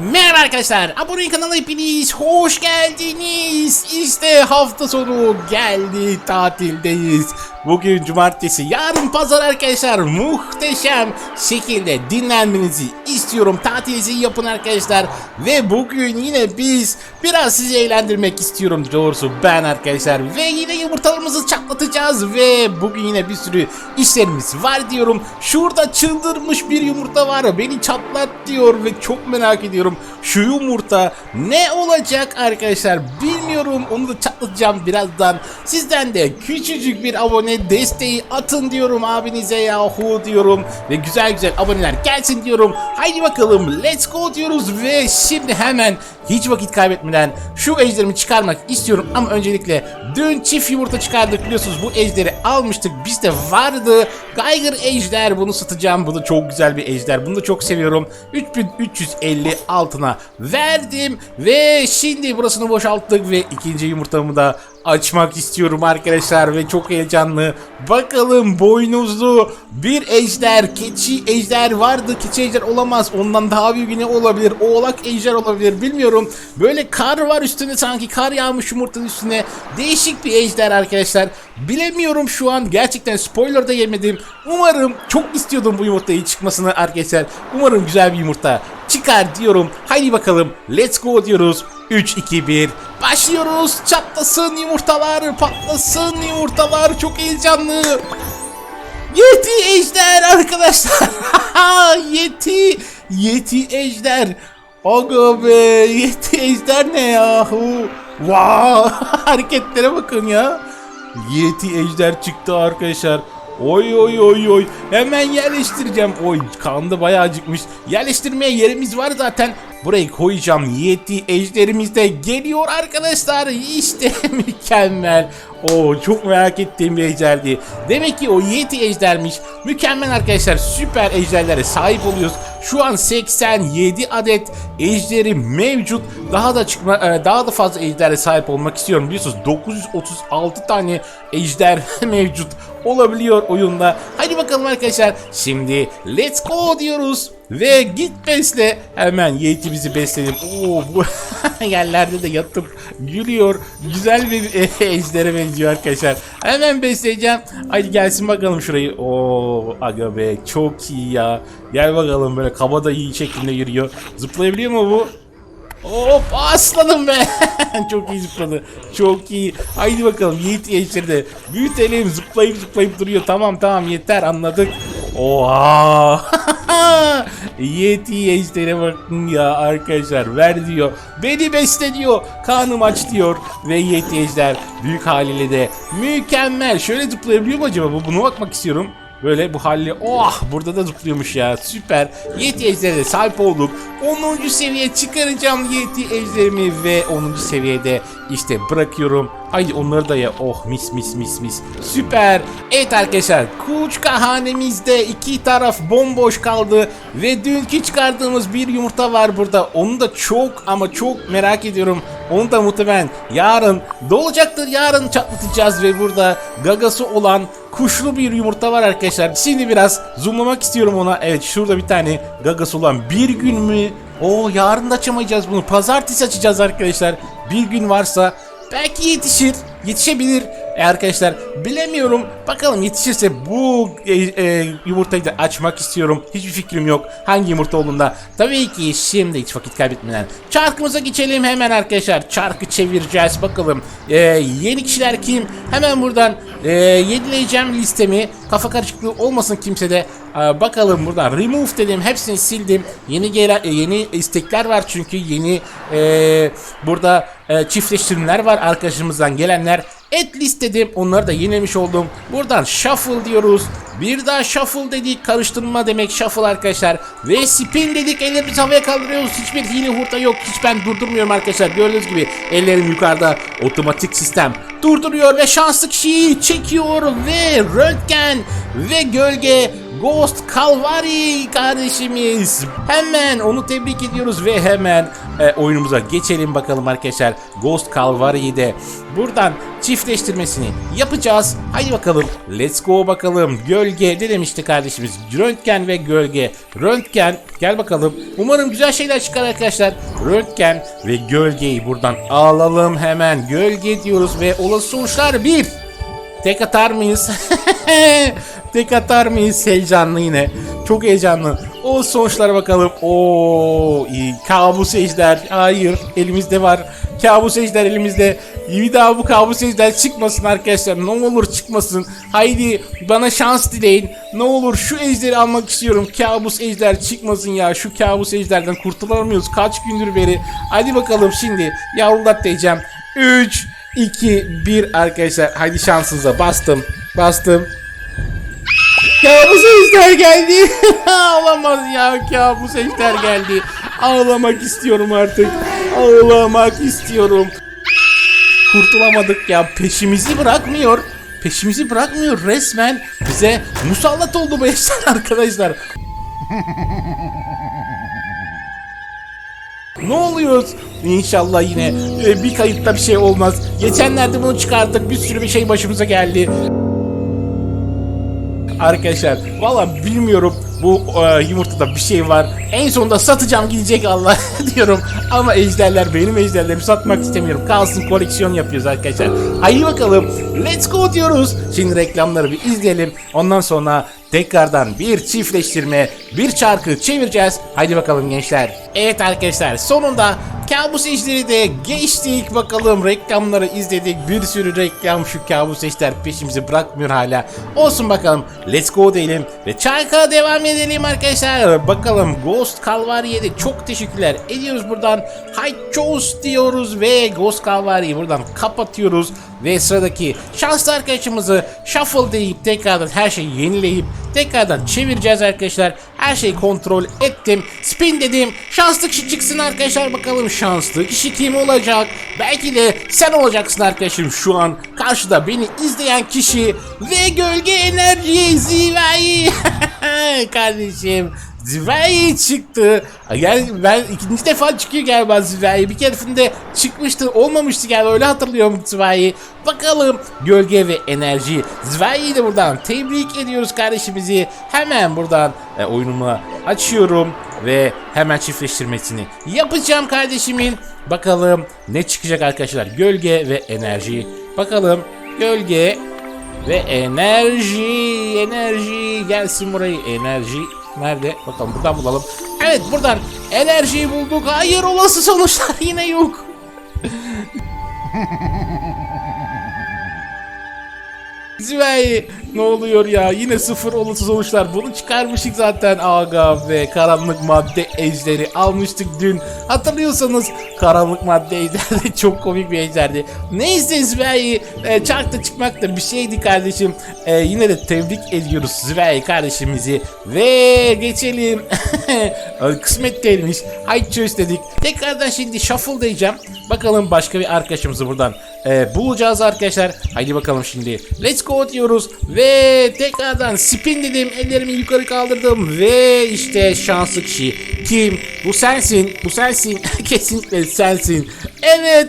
Merhaba arkadaşlar, abone kanala hepiniz hoş geldiniz. İşte hafta sonu geldi, tatildeyiz. Bugün cumartesi, yarın pazar arkadaşlar. Muhteşem şekilde dinlenmenizi istiyorum. Tatilinizi yapın arkadaşlar. Ve bugün yine biz biraz sizi eğlendirmek istiyorum doğrusu ben arkadaşlar. Ve yine yumurtalarımızı çatlatacağız ve bugün yine bir sürü işlerimiz var diyorum. Şurada çıldırmış bir yumurta var. Beni çatlat diyor ve çok merak ediyorum. Şu yumurta ne olacak arkadaşlar bilmiyorum. Onu da çatlatacağım birazdan. Sizden de küçücük bir abone desteği atın diyorum abinize yahu diyorum. Ve güzel güzel aboneler gelsin diyorum. Haydi bakalım let's go diyoruz ve şimdi hemen hiç vakit kaybetmeden şu ejderimi çıkarmak istiyorum ama öncelikle dün çift yumurta çıkardık biliyorsunuz bu ejderi almıştık bizde vardı Geiger ejder bunu satacağım bu da çok güzel bir ejder bunu da çok seviyorum 3350 altına verdim ve şimdi burasını boşalttık ve ikinci yumurtamı da açmak istiyorum arkadaşlar ve çok heyecanlı. Bakalım boynuzlu bir ejder, keçi ejder vardı. Keçi ejder olamaz. Ondan daha büyük ne olabilir? Oğlak ejder olabilir. Bilmiyorum. Böyle kar var üstünde sanki kar yağmış yumurtanın üstüne. Değişik bir ejder arkadaşlar. Bilemiyorum şu an. Gerçekten spoiler da yemedim. Umarım çok istiyordum bu yumurtayı çıkmasını arkadaşlar. Umarım güzel bir yumurta çıkar diyorum. Haydi bakalım. Let's go diyoruz. 3 2 1 başlıyoruz. Çatlasın yumurtalar, patlasın yumurtalar. Çok heyecanlı. Yeti ejder arkadaşlar. Yeti Yeti ejder. Aga be Yeti ejder ne yahu? Wow hareketlere bakın ya. Yeti ejder çıktı arkadaşlar. Oy oy oy oy. Hemen yerleştireceğim. Oy kandı bayağı acıkmış. Yerleştirmeye yerimiz var zaten. Burayı koyacağım. Yeti ejderimiz de geliyor arkadaşlar. İşte mükemmel. Oo çok merak ettiğim bir ejderdi. Demek ki o Yeti ejdermiş. Mükemmel arkadaşlar. Süper ejderlere sahip oluyoruz. Şu an 87 adet ejderi mevcut. Daha da çıkma e, daha da fazla ejdere sahip olmak istiyorum. Biliyorsunuz 936 tane ejder mevcut olabiliyor oyunda. Hadi bakalım arkadaşlar. Şimdi let's go diyoruz. Ve git besle. Hemen Yiğit'i besledim. Oo bu yerlerde de yatıp gülüyor. Güzel bir ejdere benziyor arkadaşlar. Hemen besleyeceğim. Hadi gelsin bakalım şurayı. Oo aga be çok iyi ya. Gel bakalım böyle kaba da iyi şekilde yürüyor. Zıplayabiliyor mu bu? Hop aslanım be. Çok iyi zıpladı. Çok iyi. Haydi bakalım Yiğit de büyütelim. Zıplayıp zıplayıp duruyor. Tamam tamam yeter anladık. Oha. Yeti ejdere bakın ya arkadaşlar ver diyor. Beni besle diyor. Karnım aç diyor. Ve Yeti ejder büyük haliyle de mükemmel. Şöyle zıplayabiliyor mu acaba? Bu Buna bakmak istiyorum. Böyle bu halde oh burada da zıplıyormuş ya süper. Yeti ejderine sahip olduk. 10. seviye çıkaracağım Yeti ejderimi ve 10. seviyede işte bırakıyorum. Haydi onları da ya oh mis mis mis mis süper. Evet arkadaşlar kuluçka hanemizde iki taraf bomboş kaldı ve dünkü çıkardığımız bir yumurta var burada. Onu da çok ama çok merak ediyorum. Onu da muhtemelen yarın doğacaktır. Yarın çatlatacağız ve burada gagası olan kuşlu bir yumurta var arkadaşlar. Şimdi biraz zoomlamak istiyorum ona. Evet şurada bir tane gagası olan bir gün mü? O yarın da açamayacağız bunu. Pazartesi açacağız arkadaşlar. Bir gün varsa belki yetişir. Yetişebilir. E arkadaşlar bilemiyorum. Bakalım yetişirse bu e, e, yumurtayı da açmak istiyorum. Hiçbir fikrim yok. Hangi yumurta olduğunda. Tabii ki şimdi hiç vakit kaybetmeden çarkımıza geçelim hemen arkadaşlar. Çarkı çevireceğiz. Bakalım e, yeni kişiler kim? Hemen buradan e, yenileyeceğim listemi. Kafa karışıklığı olmasın kimsede. E, bakalım buradan remove dedim. Hepsini sildim. Yeni gelen, e, yeni istekler var çünkü yeni e, burada e, çiftleştirmeler var arkadaşımızdan gelenler. Et listedim. Onları da yenilemiş oldum. Buradan shuffle diyoruz. Bir daha shuffle dedik. Karıştırma demek shuffle arkadaşlar. Ve spin dedik. Ellerimizi havaya kaldırıyoruz. Hiçbir hile hurta yok. Hiç ben durdurmuyorum arkadaşlar. Gördüğünüz gibi ellerim yukarıda. Otomatik sistem durduruyor ve şanslı kişiyi çekiyor ve röntgen ve gölge Ghost Calvary kardeşimiz. Hemen onu tebrik ediyoruz ve hemen e, oyunumuza geçelim bakalım arkadaşlar. Ghost Calvary'de buradan çiftleştirmesini yapacağız. Haydi bakalım. Let's go bakalım. Gölge ne demişti kardeşimiz? Röntgen ve gölge. Röntgen gel bakalım. Umarım güzel şeyler çıkar arkadaşlar. Röntgen ve gölgeyi buradan alalım hemen. Gölge diyoruz ve olası sonuçlar bir. Tek atar mıyız? Tek atar mıyız? Heyecanlı yine. Çok heyecanlı. O sonuçlara bakalım. Oo, iyi. Kabus ejder. Hayır. Elimizde var. Kabus ejder elimizde. Bir daha bu kabus ejder çıkmasın arkadaşlar. Ne olur çıkmasın. Haydi bana şans dileyin. Ne olur şu ejderi almak istiyorum. Kabus ejder çıkmasın ya. Şu kabus ejderden kurtulamıyoruz. Kaç gündür beri. Hadi bakalım şimdi. Yavrular diyeceğim. 3, 2, 1 arkadaşlar. Haydi şansınıza bastım. Bastım. Kabus ejder geldi. Ağlamaz ya kabus ejder geldi. Ağlamak istiyorum artık. Ağlamak istiyorum. Kurtulamadık ya peşimizi bırakmıyor. Peşimizi bırakmıyor resmen. Bize musallat oldu bu ejder arkadaşlar. Ne oluyoruz? İnşallah yine e, bir kayıtta bir şey olmaz. Geçenlerde bunu çıkarttık. Bir sürü bir şey başımıza geldi. Arkadaşlar valla bilmiyorum bu e, yumurtada bir şey var. En sonunda satacağım gidecek Allah diyorum. Ama ejderler benim ejderlerimi satmak istemiyorum. Kalsın koleksiyon yapıyoruz arkadaşlar. Haydi bakalım let's go diyoruz. Şimdi reklamları bir izleyelim. Ondan sonra tekrardan bir çiftleştirme, bir çarkı çevireceğiz. Haydi bakalım gençler. Evet arkadaşlar sonunda Kabus ejderi de geçtik. Bakalım reklamları izledik. Bir sürü reklam şu kabus ejder peşimizi bırakmıyor hala. Olsun bakalım let's go diyelim ve çarka devam edelim arkadaşlar. Bakalım Ghost Calvary'e de çok teşekkürler ediyoruz buradan. Hi Chose diyoruz ve Ghost Calvary'yi buradan kapatıyoruz ve sıradaki şanslı arkadaşımızı shuffle deyip tekrardan her şeyi yenileyip tekrardan çevireceğiz arkadaşlar. Her şeyi kontrol ettim. Spin dedim. Şanslı kişi çıksın arkadaşlar bakalım şanslı kişi kim olacak? Belki de sen olacaksın arkadaşım şu an. Karşıda beni izleyen kişi ve gölge enerji Ziva'yı. kardeşim Ziva'yı çıktı. Yani ben ikinci defa çıkıyor galiba Ziva'yı. Bir keresinde çıkmıştı olmamıştı galiba öyle hatırlıyorum Ziva'yı. Bakalım gölge ve enerji. Ziva'yı de buradan tebrik ediyoruz kardeşimizi. Hemen buradan e, oyunumu açıyorum ve hemen çiftleştirmesini yapacağım kardeşimin. Bakalım ne çıkacak arkadaşlar. Gölge ve enerji. Bakalım gölge ve enerji. Enerji gelsin burayı. Enerji Nerede? Bakalım buradan bulalım. Evet buradan enerjiyi bulduk. Hayır olası sonuçlar yine yok. Zivay ne oluyor ya? Yine sıfır olası sonuçlar. Bunu çıkarmıştık zaten. Aga ve karanlık madde ejderi almıştık dün. Hatırlıyorsanız karanlık madde ejderi de çok komik bir ejderdi. Neyse Zivay e, çarkta çıkmak da bir şeydi kardeşim. E, yine de tebrik ediyoruz Zivay kardeşimizi. Ve geçelim. Kısmet değilmiş haydi çöz dedik. Tekrardan şimdi shuffle diyeceğim bakalım başka bir arkadaşımızı buradan e, bulacağız arkadaşlar. Haydi bakalım şimdi. Let's go diyoruz ve tekrardan spin dedim ellerimi yukarı kaldırdım ve işte şanslı kişi. Kim? Bu sensin bu sensin. Kesinlikle sensin. Evet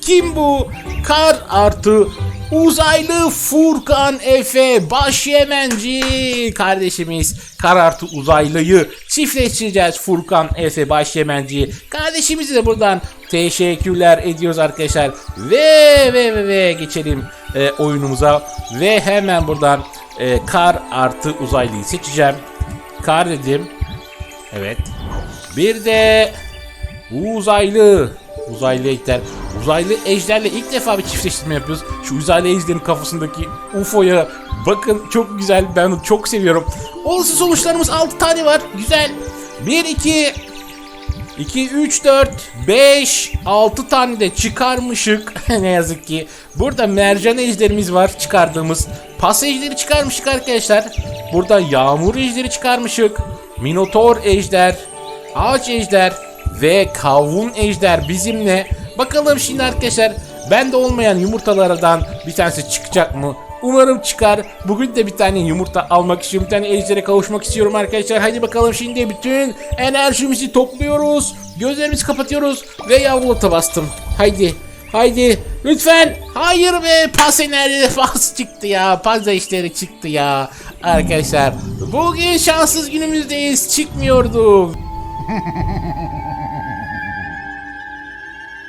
kim bu? Kar artı Uzaylı Furkan Efe Başyemenci. Kardeşimiz kar artı uzaylıyı çiftleştireceğiz Furkan Efe Başyemenci. Kardeşimizi de buradan teşekkürler ediyoruz arkadaşlar. Ve ve ve, ve geçelim e, oyunumuza. Ve hemen buradan e, kar artı uzaylıyı seçeceğim. Kar dedim. Evet. Bir de uzaylı uzaylı ejder uzaylı ejderle ilk defa bir çiftleştirme yapıyoruz. Şu uzaylı ejderin kafasındaki UFO'ya bakın çok güzel. Ben onu çok seviyorum. Olası sonuçlarımız 6 tane var. Güzel. 1 2 2, 3, 4, 5, 6 tane de çıkarmışık. Ne yazık ki. Burada mercan ejderimiz var çıkardığımız. Pas ejderi çıkarmışık arkadaşlar. Burada yağmur ejderi çıkarmışık. Minotaur ejder, ağaç ejder ve kavun ejder bizimle. Bakalım şimdi arkadaşlar bende olmayan yumurtalardan bir tanesi çıkacak mı? Umarım çıkar. Bugün de bir tane yumurta almak istiyorum. Bir tane ejdere kavuşmak istiyorum arkadaşlar. Hadi bakalım şimdi bütün enerjimizi topluyoruz. Gözlerimizi kapatıyoruz ve yavrulata bastım. Haydi. Haydi lütfen. Hayır be pas enerji pas çıktı ya. Pas işleri çıktı ya. Arkadaşlar bugün şanssız günümüzdeyiz. Çıkmıyordu.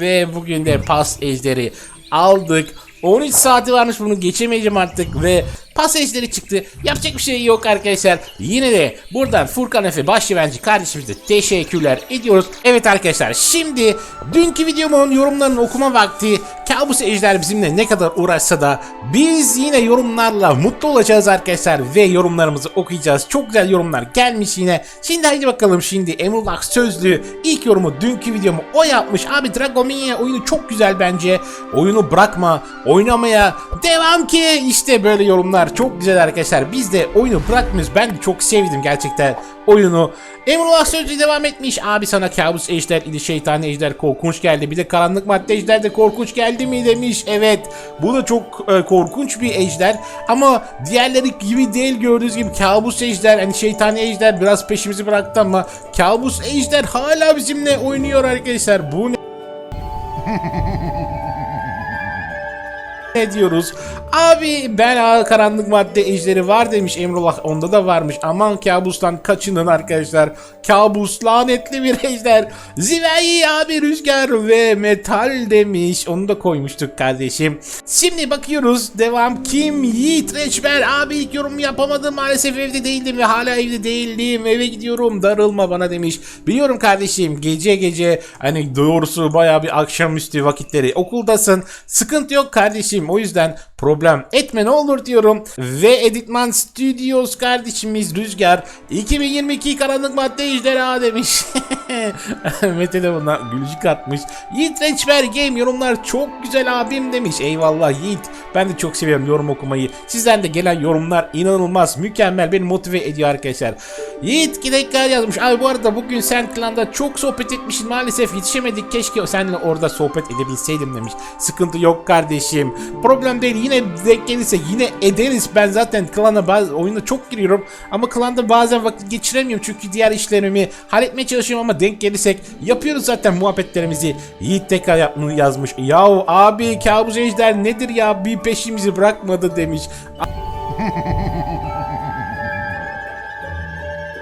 Ve bugün de pas ejderi aldık. 13 saati varmış bunu geçemeyeceğim artık ve pas ejderi çıktı. Yapacak bir şey yok arkadaşlar. Yine de buradan Furkan Efe Başlıvenci kardeşimize teşekkürler ediyoruz. Evet arkadaşlar şimdi dünkü videomun yorumlarını okuma vakti. Kabus Ejder bizimle ne kadar uğraşsa da biz yine yorumlarla mutlu olacağız arkadaşlar ve yorumlarımızı okuyacağız. Çok güzel yorumlar gelmiş yine. Şimdi haydi bakalım şimdi Emrullah Sözlü ilk yorumu dünkü videomu o yapmış. Abi Dragomania oyunu çok güzel bence. Oyunu bırakma, oynamaya devam ki. İşte böyle yorumlar çok güzel arkadaşlar. Biz de oyunu bırakmıyoruz. Ben de çok sevdim gerçekten oyunu. Emrullah Sözlü devam etmiş. Abi sana kabus ejder idi şeytani ejder korkunç geldi. Bir de karanlık madde ejder de korkunç geldi mi demiş. Evet bu da çok e, korkunç bir ejder. Ama diğerleri gibi değil gördüğünüz gibi kabus ejder hani şeytani ejder biraz peşimizi bıraktı ama kabus ejder hala bizimle oynuyor arkadaşlar. Bu ne? ne diyoruz? Abi ben ağa karanlık madde ejderi var demiş Emrullah onda da varmış. Aman kabustan kaçının arkadaşlar. Kabus lanetli bir ejder. Ziveyi abi rüzgar ve metal demiş. Onu da koymuştuk kardeşim. Şimdi bakıyoruz devam kim? Yiğit Reçber abi ilk yorum yapamadım maalesef evde değildim ve hala evde değildim. Eve gidiyorum darılma bana demiş. Biliyorum kardeşim gece gece hani doğrusu baya bir akşamüstü vakitleri okuldasın. Sıkıntı yok kardeşim o yüzden problem etme ne olur diyorum. Ve Editman Studios kardeşimiz Rüzgar 2022 karanlık madde ejderha demiş. Mete de buna gülücük atmış. Yiğit Reçber Game yorumlar çok güzel abim demiş. Eyvallah Yiğit. Ben de çok seviyorum yorum okumayı. Sizden de gelen yorumlar inanılmaz mükemmel beni motive ediyor arkadaşlar. Yiğit Gidekler yazmış. Abi bu arada bugün sen klanda çok sohbet etmişsin. Maalesef yetişemedik. Keşke seninle orada sohbet edebilseydim demiş. Sıkıntı yok kardeşim. Problem değil. Yine denk gelirse yine ederiz. Ben zaten klana bazı oyunda çok giriyorum. Ama klanda bazen vakit geçiremiyorum. Çünkü diğer işlerimi halletmeye çalışıyorum ama denk gelirsek yapıyoruz zaten muhabbetlerimizi. Yiğit tekrar yapmayı yazmış. Yahu abi kabus ejder nedir ya bir peşimizi bırakmadı demiş.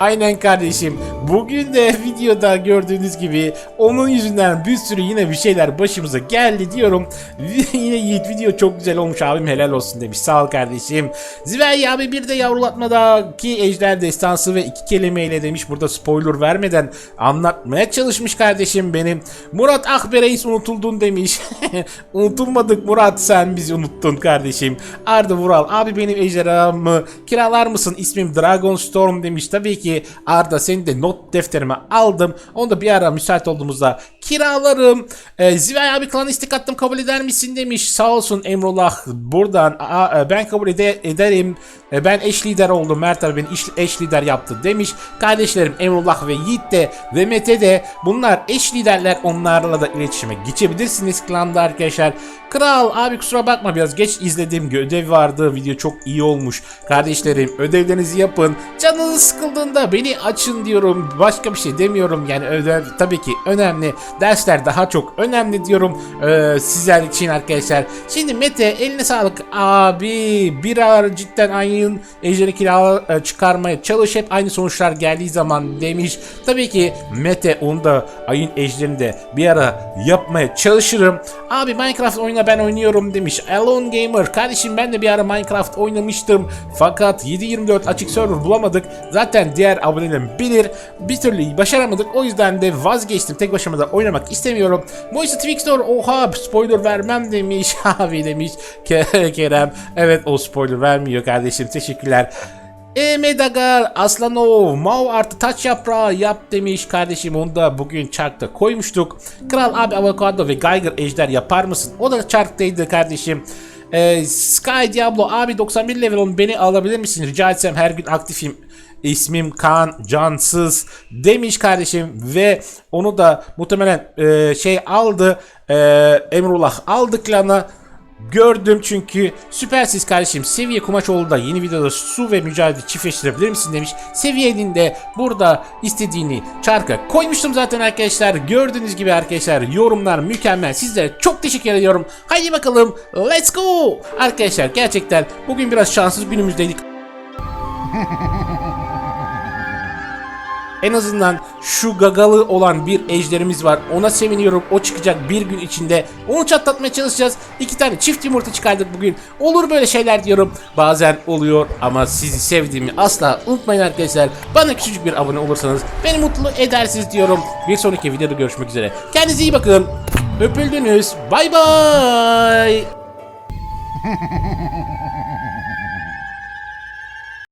Aynen kardeşim. Bugün de videoda gördüğünüz gibi onun yüzünden bir sürü yine bir şeyler başımıza geldi diyorum. yine Yiğit video çok güzel olmuş abim helal olsun demiş. Sağ ol kardeşim. Zivey abi bir de yavrulatmadaki ejder destansı ve iki kelimeyle demiş. Burada spoiler vermeden anlatmaya çalışmış kardeşim benim. Murat Akbe Reis unutuldun demiş. Unutulmadık Murat sen bizi unuttun kardeşim. Arda Vural abi benim ejderhamı kiralar mısın? İsmim Dragon Storm demiş. Tabii ki Arda seni de not defterime aldım. Onu da bir ara müsait olduğumuzda kiralarım. Ee, Zivay abi klan istek attım kabul eder misin demiş. Sağ olsun Emrullah buradan Aa, e, ben kabul ede- ederim. E, ben eş lider oldum. Mert abi beni iş- eş lider yaptı demiş. Kardeşlerim Emrullah ve Yiğit de ve Mete de bunlar eş liderler. Onlarla da iletişime geçebilirsiniz klanda arkadaşlar. Kral abi kusura bakma biraz geç izlediğim ödev vardı. Video çok iyi olmuş. Kardeşlerim ödevlerinizi yapın. Canınız sıkıldığında beni açın diyorum. Başka bir şey demiyorum. Yani ödev tabii ki önemli. Dersler daha çok önemli diyorum. Ee, sizler için arkadaşlar. Şimdi Mete eline sağlık abi. Bir ara cidden aynı ejderi e, çıkarmaya çalış. Hep aynı sonuçlar geldiği zaman demiş. Tabii ki Mete onu da ayın ejderini de bir ara yapmaya çalışırım. Abi Minecraft oyna ben oynuyorum demiş. Alone Gamer. Kardeşim ben de bir ara Minecraft oynamıştım. Fakat 7.24 açık server bulamadık. Zaten diğer abonelerim bilir. Bir türlü başaramadık. O yüzden de vazgeçtim. Tek başıma da oynamak istemiyorum. Moise Twixtor oha spoiler vermem demiş. Abi demiş Ke- Kerem. Evet o spoiler vermiyor kardeşim. Teşekkürler. Emedagar Aslanov Mav artı taç yaprağı yap demiş kardeşim onu da bugün çarkta koymuştuk. Kral abi avokado ve Geiger ejder yapar mısın? O da çarktaydı kardeşim. Ee, Sky Diablo abi 91 level on beni alabilir misin? Rica etsem her gün aktifim. İsmim Kaan Cansız demiş kardeşim ve onu da muhtemelen e, şey aldı e, Emrullah aldı klana Gördüm çünkü süpersiz kardeşim seviye Kumaçoğlu'da yeni videoda su ve mücadele çiftleştirebilir misin demiş. Seviyenin de burada istediğini çarka koymuştum zaten arkadaşlar. Gördüğünüz gibi arkadaşlar yorumlar mükemmel. Sizlere çok teşekkür ediyorum. Haydi bakalım let's go. Arkadaşlar gerçekten bugün biraz şanssız günümüzdeydik. En azından şu gagalı olan bir ejderimiz var. Ona seviniyorum. O çıkacak bir gün içinde. Onu çatlatmaya çalışacağız. İki tane çift yumurta çıkardık bugün. Olur böyle şeyler diyorum. Bazen oluyor ama sizi sevdiğimi asla unutmayın arkadaşlar. Bana küçücük bir abone olursanız beni mutlu edersiniz diyorum. Bir sonraki videoda görüşmek üzere. Kendinize iyi bakın. Öpüldünüz. Bay bay.